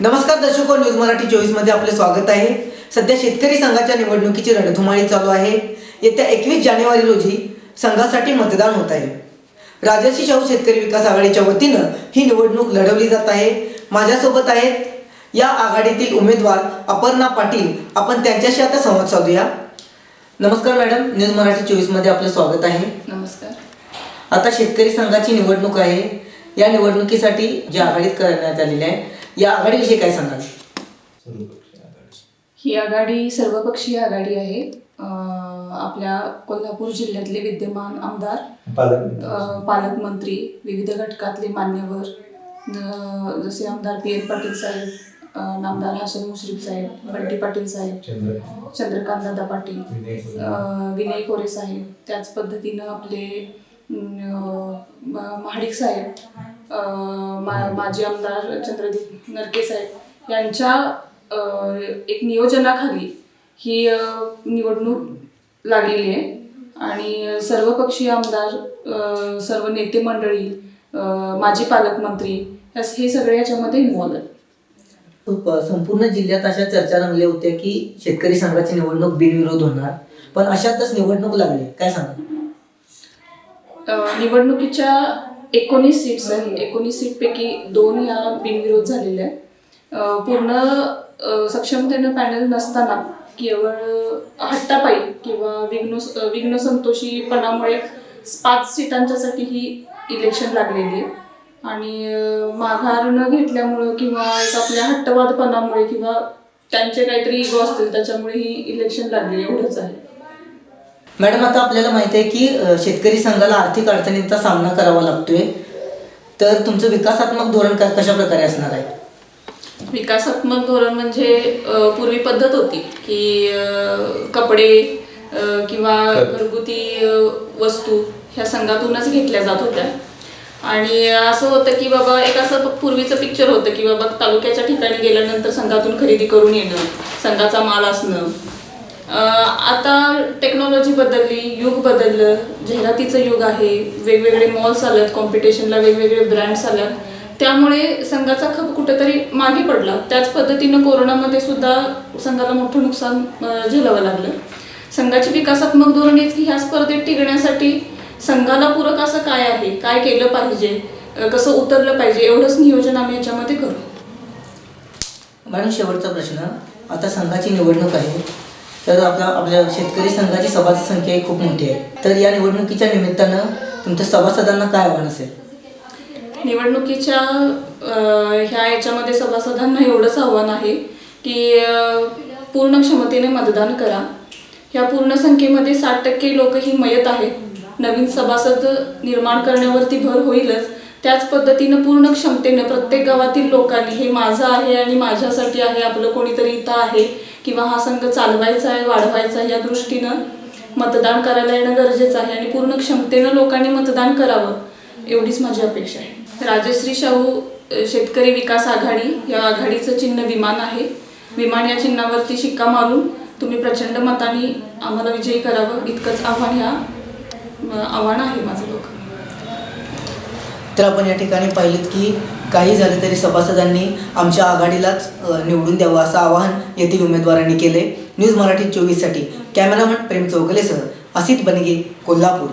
नमस्कार दर्शको न्यूज मराठी चोवीसमध्ये आपले स्वागत आहे. सध्या शेतकरी संघाच्या निवडणुकीची रणधुमाळी चालू आहे. येत्या एकवीस जानेवारी रोजी संघासाठी मतदान होत आहे. राजर्षी शाहू शेतकरी विकास आघाडीच्या वतीनं ही निवडणूक लढवली जात आहे. माझ्यासोबत आहेत या आघाडीतील उमेदवार अपर्णा पाटील. आपण त्यांच्याशी आता संवाद साधूया. नमस्कार मॅडम न्यूज मराठी चोवीसमध्ये आपलं स्वागत आहे. नमस्कार. आता शेतकरी संघाची निवडणूक आहे. या निवडणुकीसाठी जी आघाडीत करण्यात आलेली आहे या आघाडीविषयी काय सांगाल? ही आघाडी सर्वपक्षीय आघाडी आहे. अं, आपल्या कोल्हापूर जिल्ह्यातले विद्यमान आमदार अं, पालकमंत्री विविध घटकातले मान्यवर अं, जसे आमदार पी एन पाटील साहेब अं, नामदार हसन मुश्रीफ साहेब बंटी पाटील साहेब चंद्रकांत. दादा पाटील अं, विनय कोरे साहेब त्याच पद्धतीनं आपले अं, महाडिक साहेब मा- माजी आमदार चंद्रदीप नरके साहेब यांच्या एक नियोजनाखाली ही निवडणूक लागलेली आहे. आणि सर्वपक्षीय आमदार अं, सर्व नेते मंडळी माजी पालकमंत्री हे सगळे याच्यामध्ये इन्व्हॉल्व आहेत. संपूर्ण जिल्ह्यात अशा चर्चा रंगल्या होत्या की शेतकरी संघाची निवडणूक बिनविरोध होणार. पण अशातच निवडणूक लागली. काय सांगाल? अ, निवडणुकीच्या एकोणीस सीट्स आहेत. एकोणीस सीटपैकी दोन या बिनविरोध झालेल्या आहेत. पूर्ण सक्षमतेनं पॅनल नसताना केवळ हट्टापायी किंवा विघ्न विघ्न संतोषीपणामुळे पाच सीटांच्यासाठी ही इलेक्शन लागलेली आहे. आणि माघार न घेतल्यामुळं किंवा एक आपल्या हट्टवादपणामुळे किंवा त्यांचे काहीतरी इगो असतील त्याच्यामुळे ही इलेक्शन लागली एवढंच आहे. मॅडम आता आपल्याला माहिती आहे की शेतकरी संघाला आर्थिक अडचणींचा सामना करावा लागतोय. तर तुमचं विकासात्मक धोरण क- कशा प्रकारे असणार आहे? विकासात्मक धोरण म्हणजे पूर्वी पद्धत होती की कपडे किंवा घरगुती वस्तू ह्या संघातूनच घेतल्या जात होत्या. आणि असं होतं की बाबा एक असं पूर्वीचं पिक्चर होतं की बाबा तालुक्याच्या ठिकाणी गेल्यानंतर संघातून खरेदी करून येणं संघाचा माल असणं आता टेक्नॉलॉजी बदलली युग बदललं. जाहिरातीचं युग आहे. वेगवेगळे मॉल्स आलेत कॉम्पिटिशनला वेगवेगळे ब्रँड्स आल्यात. त्यामुळे संघाचा खप कुठेतरी मागे पडला. त्याच पद्धतीनं कोरोनामध्ये सुद्धा संघाला मोठं नुकसान झेलावं लागलं. संघाची विकासात्मक धोरण हेच की ह्या स्पर्धेत टिकण्यासाठी संघाला पूरक असं काय आहे? काय केलं पाहिजे? कसं उतरलं पाहिजे? एवढंच नियोजन आम्ही याच्यामध्ये करू. मॅडम शेवटचा प्रश्न. आता संघाची निवडणूक आहे. तर आपला आपल्या शेतकरी संघाची सभासद संख्या ही खूप मोठी आहे. तर या निवडणुकीच्या निमित्तानं तुमच्या सभासदांना काय आव्हान असेल? निवडणुकीच्या ह्या याच्यामध्ये सभासदांना एवढंच आव्हान आहे की पूर्ण क्षमतेने मतदान करा. ह्या पूर्ण संख्येमध्ये साठ टक्के लोक ही मयत आहेत. नवीन सभासद निर्माण करण्यावरती भर होईलच. त्याच पद्धतीनं पूर्ण क्षमतेनं प्रत्येक गावातील लोकांनी हे माझं आहे आणि माझ्यासाठी आहे आपलं कोणीतरी इथं आहे किंवा हा संघ चालवायचा आहे वाढवायचा आहे या दृष्टीनं मतदान करायला येणं गरजेचं आहे आणि पूर्ण क्षमतेनं लोकांनी मतदान करावं एवढीच माझी अपेक्षा आहे. राजश्री शाहू शेतकरी विकास आघाडी या आघाडीचं चिन्ह विमान आहे. विमान या चिन्हावरती शिक्का मारून तुम्ही प्रचंड मताने आम्हाला विजयी करावं इतकंच आव्हान ह्या आव्हान आहे माझं. तर आपण या ठिकाणी पाहिलेत की काही झालं तरी सभासदांनी आमच्या आघाडीलाच निवडून द्यावं असं आवाहन येथील उमेदवारांनी केले न्यूज मराठी चोवीससाठी. कॅमेरामन प्रेम चौगलेसह असित बनगे कोल्हापूर.